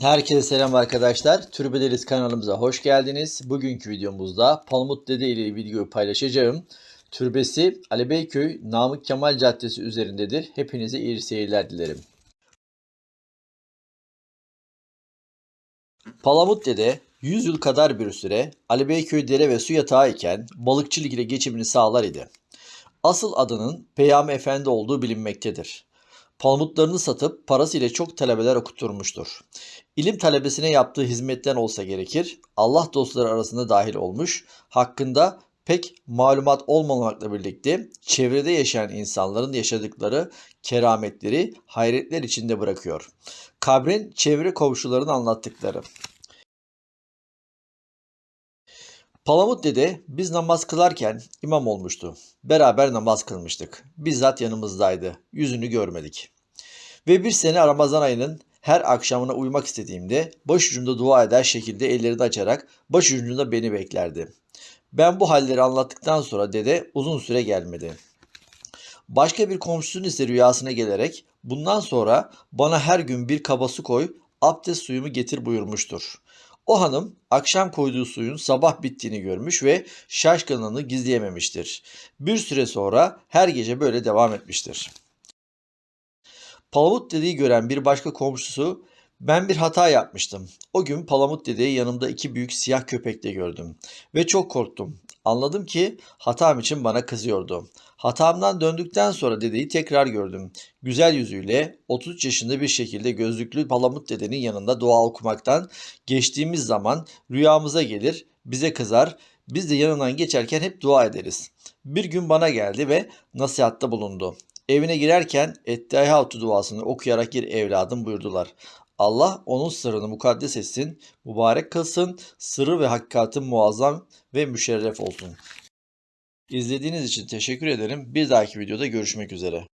Herkese selam arkadaşlar. Türbedeliz kanalımıza hoş geldiniz. Bugünkü videomuzda Palamut Dede ile videoyu paylaşacağım. Türbesi Ali Beyköy Namık Kemal Caddesi üzerindedir. Hepinize iyi seyirler dilerim. Palamut Dede 100 yıl kadar bir süre Ali Beyköy dere ve su yatağı iken balıkçılık ile geçimini sağlar idi. Asıl adının Peyami Efendi olduğu bilinmektedir. Palamutlarını satıp parasıyla çok talebeler okutturmuştur. İlim talebesine yaptığı hizmetten olsa gerekir, Allah dostları arasında dahil olmuş, hakkında pek malumat olmamakla birlikte çevrede yaşayan insanların yaşadıkları kerametleri hayretler içinde bırakıyor. Kabrin çevre komşularının anlattıkları. Palamut dede biz namaz kılarken imam olmuştu. Beraber namaz kılmıştık. Bizzat yanımızdaydı. Yüzünü görmedik. Ve bir sene Ramazan ayının her akşamına uyumak istediğimde başucumda dua eder şekilde ellerini açarak başucunda beni beklerdi. Ben bu halleri anlattıktan sonra dede uzun süre gelmedi. Başka bir komşusunun ise rüyasına gelerek bundan sonra bana her gün bir kaba su koy, abdest suyumu getir buyurmuştur. O hanım akşam koyduğu suyun sabah bittiğini görmüş ve şaşkınlığını gizleyememiştir. Bir süre sonra her gece böyle devam etmiştir. Palamut dedeyi gören bir başka komşusu ben bir hata yapmıştım. O gün Palamut dedeyi yanımda iki büyük siyah köpekle gördüm ve çok korktum. Anladım ki hatam için bana kızıyordu. Hatamdan döndükten sonra dedeyi tekrar gördüm. Güzel yüzüyle 33 yaşında bir şekilde gözlüklü Palamut dedenin yanında dua okumaktan geçtiğimiz zaman rüyamıza gelir, bize kızar, biz de yanından geçerken hep dua ederiz. Bir gün bana geldi ve nasihatta bulundu. Evine girerken Ettehatu duasını okuyarak gir evladım buyurdular. Allah onun sırrını mukaddes etsin, mübarek kılsın, sırrı ve hakikatın muazzam ve müşerref olsun. İzlediğiniz için teşekkür ederim. Bir dahaki videoda görüşmek üzere.